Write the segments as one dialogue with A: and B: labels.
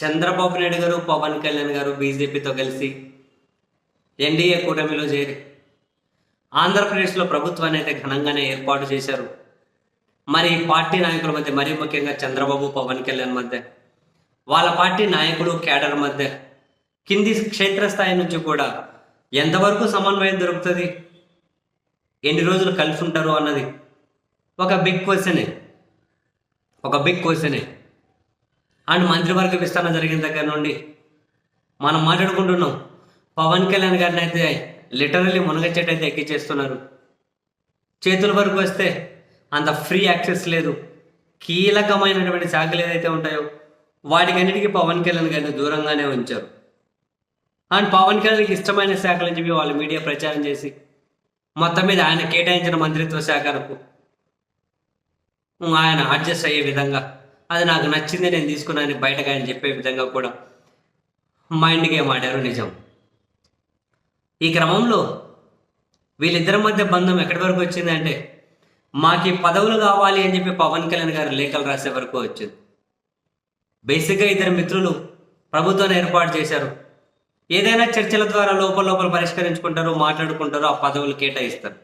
A: చంద్రబాబు నాయుడు గారు పవన్ కళ్యాణ్ గారు బీజేపీతో కలిసి ఎన్డీఏ కూటమిలో చేరి ఆంధ్రప్రదేశ్లో ప్రభుత్వాన్ని అయితే ఘనంగానే ఏర్పాటు చేశారు. మరి ఈ పార్టీ నాయకుల మధ్య మరీ ముఖ్యంగా చంద్రబాబు పవన్ కళ్యాణ్ మధ్య వాళ్ళ పార్టీ నాయకులు కేడర్ మధ్య కింది క్షేత్రస్థాయి నుంచి కూడా ఎంతవరకు సమన్వయం దొరుకుతుంది? ఎన్ని రోజులు కలిసి ఉంటారు అన్నది ఒక బిగ్ క్వశ్చనే ఒక బిగ్ క్వశ్చనే అండ్ మంత్రివర్గ విస్తరణ జరిగిన దగ్గర నుండి మనం మాట్లాడుకుంటున్నాం. పవన్ కళ్యాణ్ గారిని అయితే లిటరల్లీ మునగచెట్టు అయితే ఎక్కిచ్చేస్తున్నారు. చేతుల వరకు వస్తే అంత ఫ్రీ యాక్సెస్ లేదు. కీలకమైనటువంటి శాఖలు ఏదైతే ఉంటాయో వాటికన్నిటికీ పవన్ కళ్యాణ్ గారిని దూరంగానే ఉంచారు. అండ్ పవన్ కళ్యాణ్కి ఇష్టమైన శాఖలని చెప్పి వాళ్ళు మీడియా ప్రచారం చేసి మొత్తం మీద ఆయన కేటాయించిన మంత్రిత్వ శాఖలకు ఆయన అడ్జస్ట్ అయ్యే విధంగా అది నాకు నచ్చింది నేను తీసుకున్నాను బయటకు ఆయన చెప్పే విధంగా కూడా మైండ్ గేమ్ ఆడారు నిజం. ఈ క్రమంలో వీళ్ళిద్దరి మధ్య బంధం ఎక్కడి వరకు వచ్చింది అంటే మాకు ఈ పదవులు కావాలి అని చెప్పి పవన్ కళ్యాణ్ గారు లేఖలు రాసే వరకు వచ్చింది. బేసిక్గా ఇద్దరు మిత్రులు ప్రభుత్వాన్ని ఏర్పాటు చేశారు. ఏదైనా చర్చల ద్వారా లోపల లోపల పరిష్కరించుకుంటారు మాట్లాడుకుంటారు ఆ పదవులు కేటాయిస్తారు.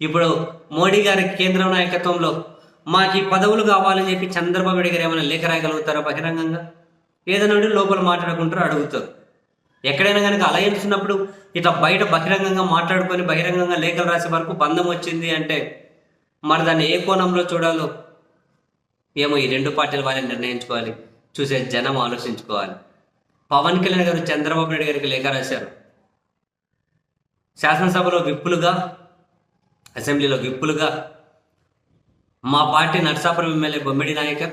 A: ఇప్పుడు మోడీ గారి కేంద్ర నాయకత్వంలో మాకు ఈ పదవులు కావాలని చెప్పి చంద్రబాబు నాయుడు గారు ఏమైనా లేఖ రాయగలుగుతారా బహిరంగంగా? ఏదైనా ఉంటే లోపల మాట్లాడుకుంటారు అడుగుతారు. ఎక్కడైనా కనుక అలయన్స్ ఉన్నప్పుడు ఇట్లా బయట బహిరంగంగా మాట్లాడుకొని బహిరంగంగా లేఖలు రాసే వరకు బంధం వచ్చింది అంటే మరి దాన్ని ఏ కోణంలో చూడాలో? ఏమో ఈ రెండు పార్టీల వాళ్ళని నిర్ణయించుకోవాలి. చూసే జనం ఆలోచించుకోవాలి. పవన్ కళ్యాణ్ గారు చంద్రబాబు నాయుడు గారికి లేఖ రాశారు. శాసనసభలో విప్పులుగా అసెంబ్లీలో విప్పులుగా మా party Narsapuram MLA Bommidi Nayakar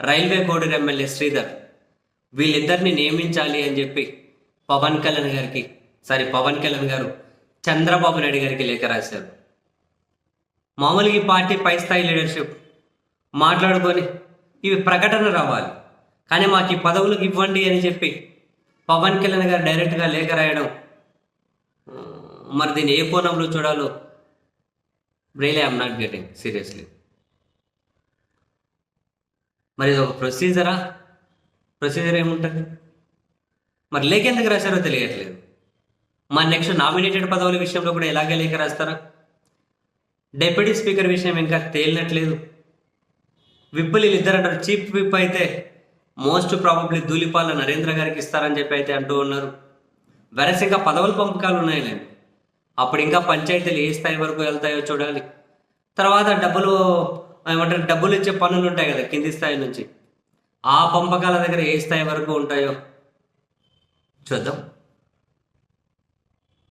A: railway Koduru MLA Sridhar వీళ్ళిద్దరిని నియమించాలి అని చెప్పి పవన్ కళ్యాణ్ గారికి సారీ పవన్ కళ్యాణ్ గారు చంద్రబాబు నాయుడు గారికి లేఖ రాశారు. మామూలుగా ఈ పార్టీ పై స్థాయి లీడర్షిప్ మాట్లాడుకొని ఇవి ప్రకటన రావాలి. కానీ మాకు ఈ పదవులకు ఇవ్వండి అని చెప్పి పవన్ కళ్యాణ్ గారు డైరెక్ట్గా లేఖ రాయడం మరి దీన్ని ఏ కోణంలో చూడాలో really I'm not getting seriously మరి ఇది ఒక ప్రొసీజరా ప్రొసీజర్ ఏముంటుంది? మరి లేఖ ఎందుకు రాశారో తెలియట్లేదు. మా నెక్స్ట్ నామినేటెడ్ పదవుల విషయంలో కూడా ఇలాగే లేఖ రాస్తారా? డెప్యూటీ స్పీకర్ విషయం ఇంకా తేలినట్లేదు. విప్పులు ఇద్దరు అంటారు చీఫ్ విప్ అయితే మోస్ట్ ప్రాబబ్లీ ధూళిపాల నరేంద్ర గారికి ఇస్తారని చెప్పి అయితే అంటూ ఉన్నారు. వెరస్ ఇంకా పదవుల పంపకాలు ఉన్నాయిలేండి అప్పుడు ఇంకా పంచాయతీలు ఏ స్థాయి వరకు వెళ్తాయో చూడాలి. తర్వాత డబ్బులు ఏమంటారు? డబ్బులు ఇచ్చే పనులు ఉంటాయి కదా కింది స్థాయి నుంచి. ఆ పంపకాల దగ్గర ఏ స్థాయి వరకు ఉంటాయో చూద్దాం.